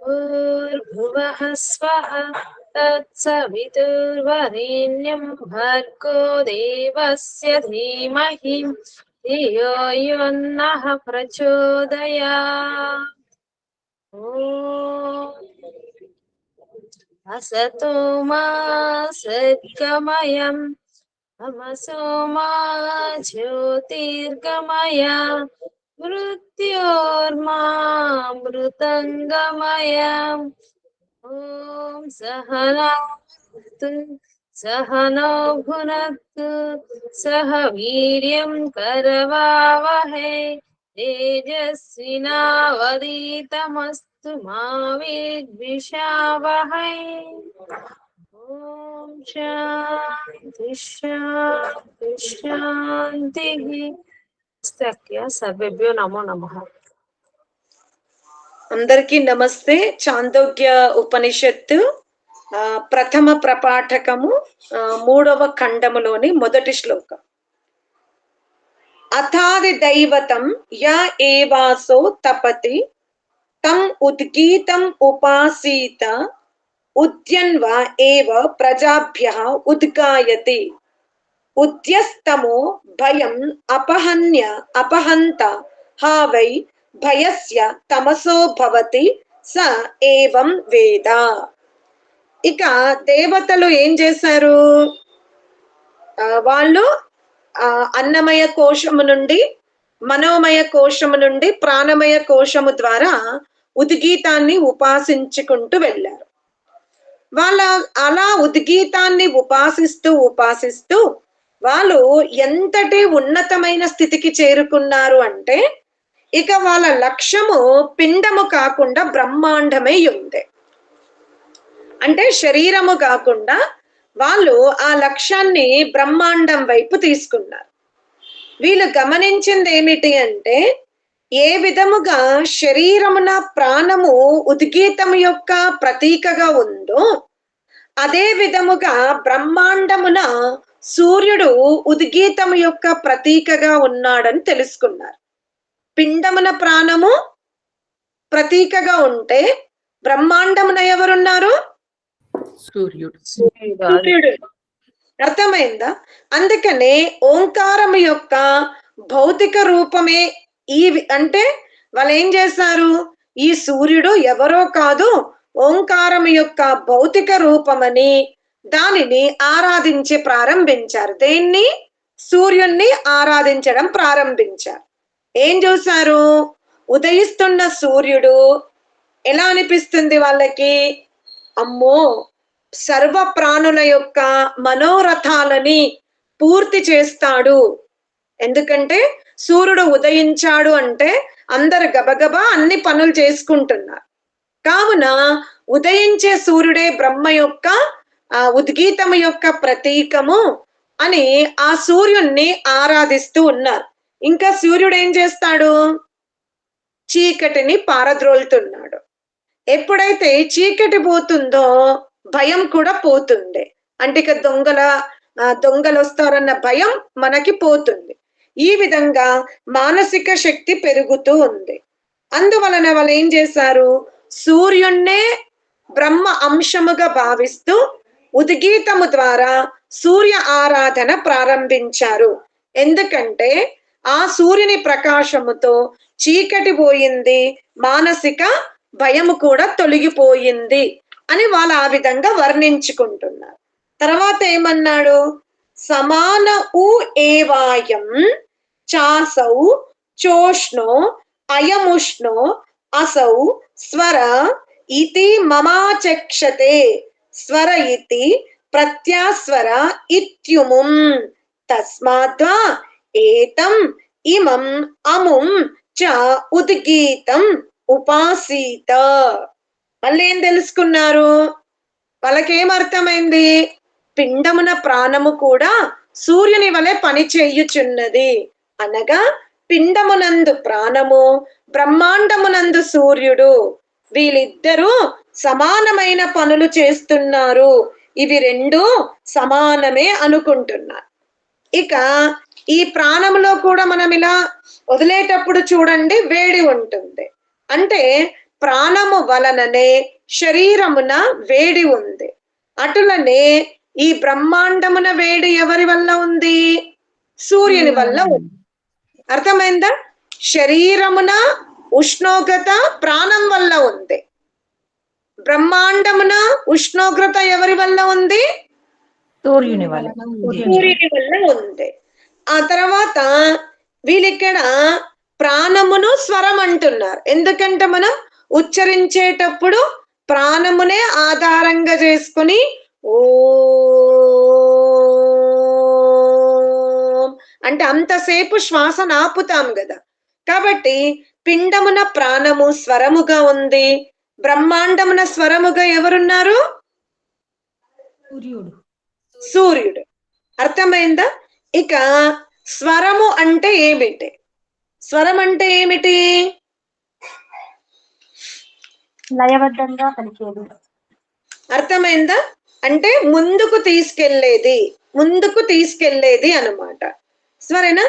भूर्भुवः स्वः तत्सवितुर्वरेण्यं भर्गो देवस्य धीमहि धियो यो नः असतो मा सद्गमयम् तमसो मा ज्योतिर्गमय मृत्योर्मामृतङ्गमय। ॐ सहनातु सह नो भुनक्तु सह वीर्यं करवावहै। तेजस्विनावदीतमस्तु मा विद्विषावहै అందరికి నమో నమస్తే. చాందోగ్య ఉపనిషత్తు ప్రథమ ప్రపాఠకము మూడవ ఖండములోని మొదటి శ్లోకం. అథాది దైవతం యా ఏవాసో తపతి తం ఉద్గీతం ఉపాసీత ఉద్యన్వ ఏవ ప్రజాభ్య ఉద్గాయతి. ఉద్యస్తమో భయం అపహన్య అపహంత హా వై భయస్య తమసో భవతి స ఏవం వేద. ఇక దేవతలు ఏం చేశారు? వాళ్ళు ఆ, అన్నమయ కోశము నుండి మనోమయ కోశము నుండి ప్రాణమయ కోశము ద్వారా ఉద్గీతాన్ని ఉపాసించుకుంటూ వెళ్ళారు. వాళ్ళ అలా ఉద్గీతాన్ని ఉపాసిస్తూ ఉపాసిస్తూ వాళ్ళు ఎంతటి ఉన్నతమైన స్థితికి చేరుకున్నారు అంటే ఇక వాళ్ళ లక్ష్యము పిండము కాకుండా బ్రహ్మాండమై ఉంది. అంటే శరీరము కాకుండా వాళ్ళు ఆ లక్ష్యాన్ని బ్రహ్మాండం వైపు తీసుకున్నారు. వీళ్ళు గమనించింది ఏమిటి అంటే ఏ విధముగా శరీరమున ప్రాణము ఉద్గీతము యొక్క ప్రతీకగా ఉందో అదే విధముగా బ్రహ్మాండమున సూర్యుడు ఉద్గీతము యొక్క ప్రతీకగా ఉన్నాడని తెలుసుకున్నారు. పిండమున ప్రాణము ప్రతీకగా ఉంటే బ్రహ్మాండమున ఎవరున్నారు? సూర్యుడు. సూర్యుడు. అర్థమైందా? అందుకనే ఓంకారం యొక్క భౌతిక రూపమే ఈ అంటే వాళ్ళు ఏం చేశారు ఈ సూర్యుడు ఎవరో కాదు ఓంకారం యొక్క భౌతిక రూపమని దానిని ఆరాధించి ప్రారంభించారు. దేన్ని? సూర్యుణ్ణి ఆరాధించడం ప్రారంభించారు. ఏం చూశారు? ఉదయిస్తున్న సూర్యుడు ఎలా అనిపిస్తుంది వాళ్ళకి? అమ్మో! సర్వ ప్రాణుల యొక్క మనోరథాలని పూర్తి చేస్తాడు. ఎందుకంటే సూర్యుడు ఉదయించాడు అంటే అందరు గబగబా అన్ని పనులు చేసుకుంటున్నారు. కావున ఉదయించే సూర్యుడే బ్రహ్మ యొక్క ఆ ఉద్గీతము యొక్క ప్రతీకము అని ఆ సూర్యుణ్ణి ఆరాధిస్తూ ఉన్నారు. ఇంకా సూర్యుడు ఏం చేస్తాడు? చీకటిని పారద్రోలుతున్నాడు. ఎప్పుడైతే చీకటి పోతుందో భయం కూడా పోతుంది అంటే ఇక దొంగల దొంగలు వస్తారన్న భయం మనకి పోతుంది. ఈ విధంగా మానసిక శక్తి పెరుగుతూ ఉంది. అందువలన వాళ్ళు ఏం చేశారు? సూర్యుణ్ణే బ్రహ్మ అంశముగా భావిస్తూ ఉద్గీతము ద్వారా సూర్య ఆరాధన ప్రారంభించారు. ఎందుకంటే ఆ సూర్యుని ప్రకాశముతో చీకటి పోయింది మానసిక భయము కూడా తొలగిపోయింది అని వాళ్ళు ఆ విధంగా వర్ణించుకుంటున్నారు. తర్వాత ఏమన్నాడు? సమాన ఊ ఏవాయం చాసౌ చోష్ణో అయముష్ణో అసౌ స్వర ఇతి మమాచక్షతే. స్వర ఇతి ప్రత్యాస్వర ఇత్యుముం. తస్మాద్వా ఏతం ఇమం అముం చ ఉద్గీతం ఉపాసీత. మళ్ళీ ఏం తెలుసుకున్నారు? వాళ్ళకేం అర్థమైంది పిండమున ప్రాణము కూడా సూర్యుని వలె పని చేయుచున్నది. అనగా పిండమునందు ప్రాణము బ్రహ్మాండమునందు సూర్యుడు. వీళ్ళిద్దరూ సమానమైన పనులు చేస్తున్నారు. ఇవి రెండు సమానమే అనుకుంటున్నారు. ఇక ఈ ప్రాణంలో కూడా మనం ఇలా వదిలేటప్పుడు చూడండి వేడి ఉంటుంది. అంటే ప్రాణము వలననే శరీరమున వేడి ఉంది. అటులనే ఈ బ్రహ్మాండమున వేడి ఎవరి వల్ల ఉంది? సూర్యుని వల్ల ఉంది. అర్థమైందా? శరీరమున ఉష్ణోగ్రత ప్రాణం వల్ల ఉంది. బ్రహ్మాండమున ఉష్ణోగ్రత ఎవరి వల్ల ఉంది? సూర్యుని వల్ల సూర్యుని వల్ల ఉంది. ఆ తర్వాత వీళ్ళిక్కడ ప్రాణమును స్వరం అంటున్నారు. ఎందుకంటే మనం ఉచ్చరించేటప్పుడు ప్రాణమునే ఆధారంగా చేసుకుని ఓ అంటే అంతసేపు శ్వాసను ఆపుతాం కదా. కాబట్టి పిండమున ప్రాణము స్వరముగా ఉంది. బ్రహ్మాండమున స్వరముగా ఎవరున్నారు? సూర్యుడు. సూర్యుడు. అర్థమైందా? ఇక స్వరము అంటే ఏమిటి? స్వరం అంటే ఏమిటి? లయబద్ధంగా పలికేది అర్థమైందా? అంటే ముందుకు తీసుకెళ్ళేది ముందుకు తీసుకెళ్ళేది అన్నమాట. సరేనా?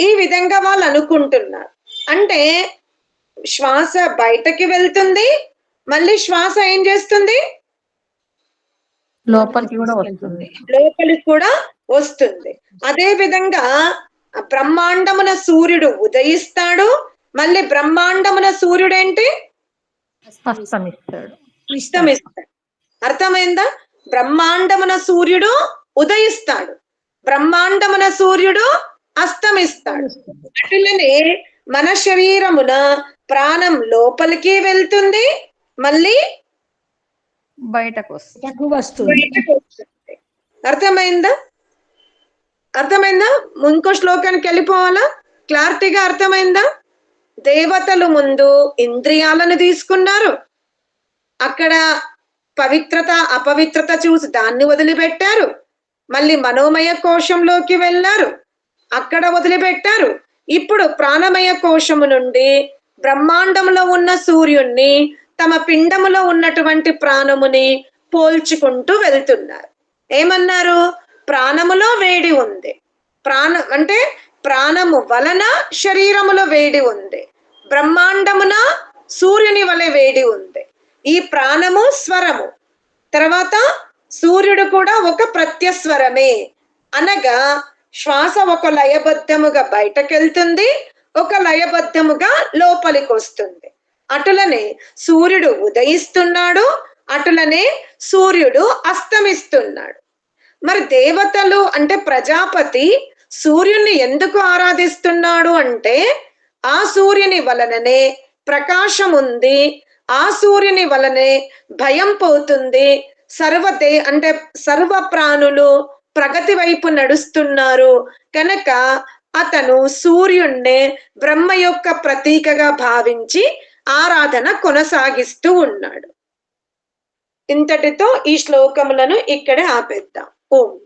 ఈ విధంగా వాళ్ళు అనుకుంటున్నారు. అంటే శ్వాస బయటకి వెళ్తుంది మళ్ళీ శ్వాస ఏం చేస్తుంది? లోపలికి కూడా వస్తుంది. లోపలికి కూడా వస్తుంది. అదే విధంగా బ్రహ్మాండమున సూర్యుడు ఉదయిస్తాడు మళ్ళీ బ్రహ్మాండమున సూర్యుడు ఏంటి అర్థమైందా? బ్రహ్మాండమున సూర్యుడు ఉదయిస్తాడు. బ్రహ్మాండమున సూర్యుడు అస్తమిస్తాడు. అటులనే మన శరీరమున ప్రాణం లోపలికి వెళ్తుంది మళ్ళీ బయటకు వస్తుంది. అర్థమైందా? అర్థమైందా? ఇంకో శ్లోకానికి వెళ్ళిపోవాలా? క్లారిటీగా అర్థమైందా? దేవతలు ముందు ఇంద్రియాలను తీసుకున్నారు. అక్కడ పవిత్రత అపవిత్రత చూసి దాన్ని వదిలిపెట్టారు. మళ్ళీ మనోమయ కోశంలోకి వెళ్ళారు. అక్కడ వదిలిపెట్టారు. ఇప్పుడు ప్రాణమయ కోశము నుండి బ్రహ్మాండంలో ఉన్న సూర్యుణ్ణి తమ పిండములో ఉన్నటువంటి ప్రాణముని పోల్చుకుంటూ వెళ్తున్నారు. ఏమన్నారు? ప్రాణములో వేడి ఉంది. ప్రాణం అంటే ప్రాణము వలన శరీరములో వేడి ఉంది. బ్రహ్మాండమున సూర్యుని వలె వేడి ఉంది. ఈ ప్రాణము స్వరము. తర్వాత సూర్యుడు కూడా ఒక ప్రత్యస్వరమే. అనగా శ్వాస ఒక లయబద్ధముగా బయటకెళ్తుంది ఒక లయబద్ధముగా లోపలికి వస్తుంది అటులనే సూర్యుడు ఉదయిస్తున్నాడు అటులనే సూర్యుడు అస్తమిస్తున్నాడు. మరి దేవతలు అంటే ప్రజాపతి సూర్యుని ఎందుకు ఆరాధిస్తున్నాడు అంటే ఆ సూర్యుని వలననే ప్రకాశం ఉంది ఆ సూర్యుని వలనే భయం పోతుంది సర్వతే అంటే సర్వ ప్రాణులు ప్రగతి వైపు నడుస్తున్నారు. కనుక అతను సూర్యుణ్ణే బ్రహ్మ యొక్క ప్రతీకగా భావించి ఆరాధన కొనసాగిస్తూ ఉన్నాడు. ఇంతటితో ఈ శ్లోకములను ఇక్కడే ఆపేద్దాం. ఓం.